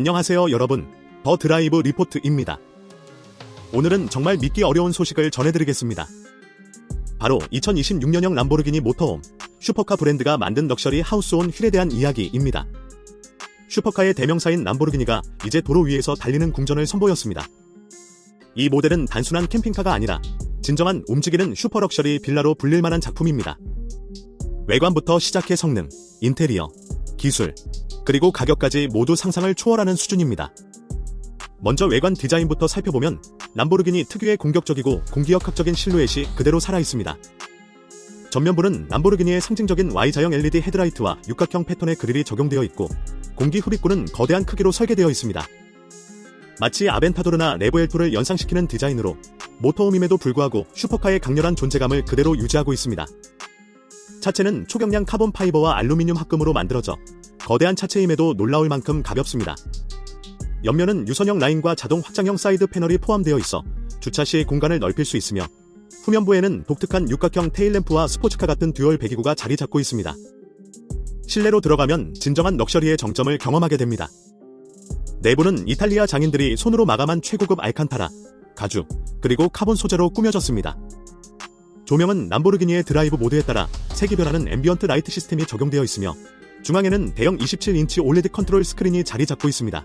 안녕하세요 여러분. 더 드라이브 리포트입니다. 오늘은 정말 믿기 어려운 소식을 전해드리겠습니다. 바로 2026년형 람보르기니 모터홈, 슈퍼카 브랜드가 만든 럭셔리 하우스온 휠에 대한 이야기입니다. 슈퍼카의 대명사인 람보르기니가 이제 도로 위에서 달리는 궁전을 선보였습니다. 이 모델은 단순한 캠핑카가 아니라 진정한 움직이는 슈퍼 럭셔리 빌라로 불릴 만한 작품입니다. 외관부터 시작해 성능, 인테리어, 기술, 그리고 가격까지 모두 상상을 초월하는 수준입니다. 먼저 외관 디자인부터 살펴보면 람보르기니 특유의 공격적이고 공기역학적인 실루엣이 그대로 살아있습니다. 전면부는 람보르기니의 상징적인 Y자형 LED 헤드라이트와 육각형 패턴의 그릴이 적용되어 있고 공기 흡입구는 거대한 크기로 설계되어 있습니다. 마치 아벤타도르나 레보엘토를 연상시키는 디자인으로 모터홈임에도 불구하고 슈퍼카의 강렬한 존재감을 그대로 유지하고 있습니다. 차체는 초경량 카본 파이버와 알루미늄 합금으로 만들어져 거대한 차체임에도 놀라울 만큼 가볍습니다. 옆면은 유선형 라인과 자동 확장형 사이드 패널이 포함되어 있어 주차 시 공간을 넓힐 수 있으며 후면부에는 독특한 육각형 테일램프와 스포츠카 같은 듀얼 배기구가 자리 잡고 있습니다. 실내로 들어가면 진정한 럭셔리의 정점을 경험하게 됩니다. 내부는 이탈리아 장인들이 손으로 마감한 최고급 알칸타라, 가죽, 그리고 카본 소재로 꾸며졌습니다. 조명은 람보르기니의 드라이브 모드에 따라 색이 변하는 앰비언트 라이트 시스템이 적용되어 있으며 중앙에는 대형 27인치 올레드 컨트롤 스크린이 자리 잡고 있습니다.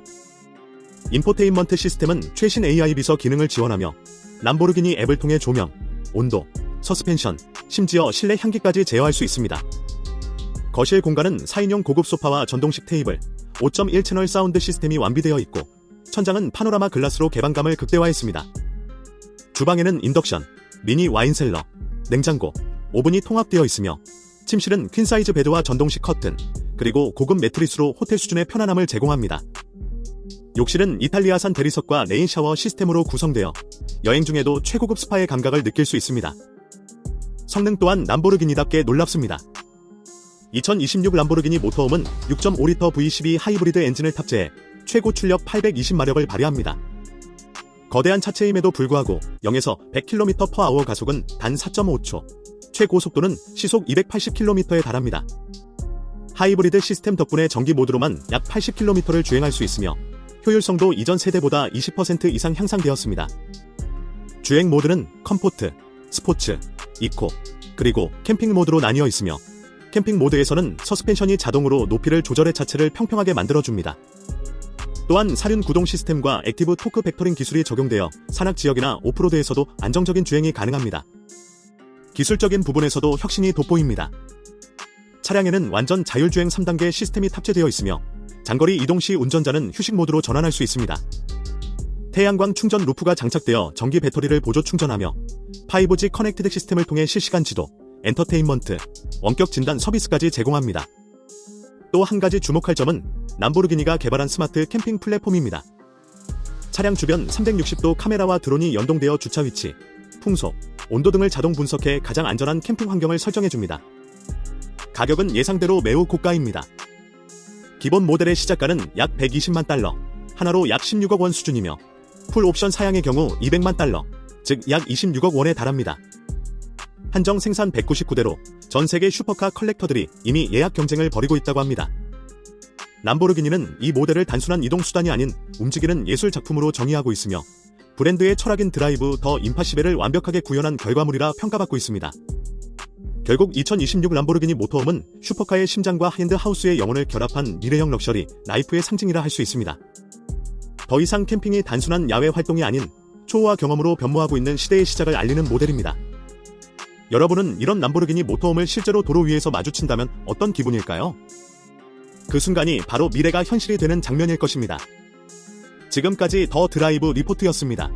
인포테인먼트 시스템은 최신 AI 비서 기능을 지원하며 람보르기니 앱을 통해 조명, 온도, 서스펜션, 심지어 실내 향기까지 제어할 수 있습니다. 거실 공간은 4인용 고급 소파와 전동식 테이블, 5.1 채널 사운드 시스템이 완비되어 있고 천장은 파노라마 글라스로 개방감을 극대화했습니다. 주방에는 인덕션, 미니 와인셀러, 냉장고, 오븐이 통합되어 있으며 침실은 퀸사이즈 베드와 전동식 커튼, 그리고 고급 매트리스로 호텔 수준의 편안함을 제공합니다. 욕실은 이탈리아산 대리석과 레인 샤워 시스템으로 구성되어 여행 중에도 최고급 스파의 감각을 느낄 수 있습니다. 성능 또한 람보르기니답게 놀랍습니다. 2026 람보르기니 모터홈은 6.5리터 V12 하이브리드 엔진을 탑재해 최고 출력 820마력을 발휘합니다. 거대한 차체임에도 불구하고 0에서 100km/h 가속은 단 4.5초, 최고 속도는 시속 280km에 달합니다. 하이브리드 시스템 덕분에 전기 모드로만 약 80km를 주행할 수 있으며 효율성도 이전 세대보다 20% 이상 향상되었습니다. 주행 모드는 컴포트, 스포츠, 이코, 그리고 캠핑 모드로 나뉘어 있으며 캠핑 모드에서는 서스펜션이 자동으로 높이를 조절해 자체를 평평하게 만들어줍니다. 또한 사륜 구동 시스템과 액티브 토크 벡터링 기술이 적용되어 산악 지역이나 오프로드에서도 안정적인 주행이 가능합니다. 기술적인 부분에서도 혁신이 돋보입니다. 차량에는 완전 자율주행 3단계 시스템이 탑재되어 있으며 장거리 이동 시 운전자는 휴식 모드로 전환할 수 있습니다. 태양광 충전 루프가 장착되어 전기 배터리를 보조 충전하며 5G 커넥티드 시스템을 통해 실시간 지도, 엔터테인먼트, 원격 진단 서비스까지 제공합니다. 또 한 가지 주목할 점은 람보르기니가 개발한 스마트 캠핑 플랫폼입니다. 차량 주변 360도 카메라와 드론이 연동되어 주차 위치, 풍속, 온도 등을 자동 분석해 가장 안전한 캠핑 환경을 설정해줍니다. 가격은 예상대로 매우 고가입니다. 기본 모델의 시작가는 약 120만 달러, 하나로 약 16억 원 수준이며 풀 옵션 사양의 경우 200만 달러, 즉 약 26억 원에 달합니다. 한정 생산 199대로 전 세계 슈퍼카 컬렉터들이 이미 예약 경쟁을 벌이고 있다고 합니다. 람보르기니는 이 모델을 단순한 이동 수단이 아닌 움직이는 예술 작품으로 정의하고 있으며 브랜드의 철학인 드라이브 더 임파시벨을 완벽하게 구현한 결과물이라 평가받고 있습니다. 결국 2026 람보르기니 모터홈은 슈퍼카의 심장과 하이엔드 하우스의 영혼을 결합한 미래형 럭셔리 라이프의 상징이라 할 수 있습니다. 더 이상 캠핑이 단순한 야외 활동이 아닌 초호화 경험으로 변모하고 있는 시대의 시작을 알리는 모델입니다. 여러분은 이런 람보르기니 모터홈을 실제로 도로 위에서 마주친다면 어떤 기분일까요? 그 순간이 바로 미래가 현실이 되는 장면일 것입니다. 지금까지 더 드라이브 리포트였습니다.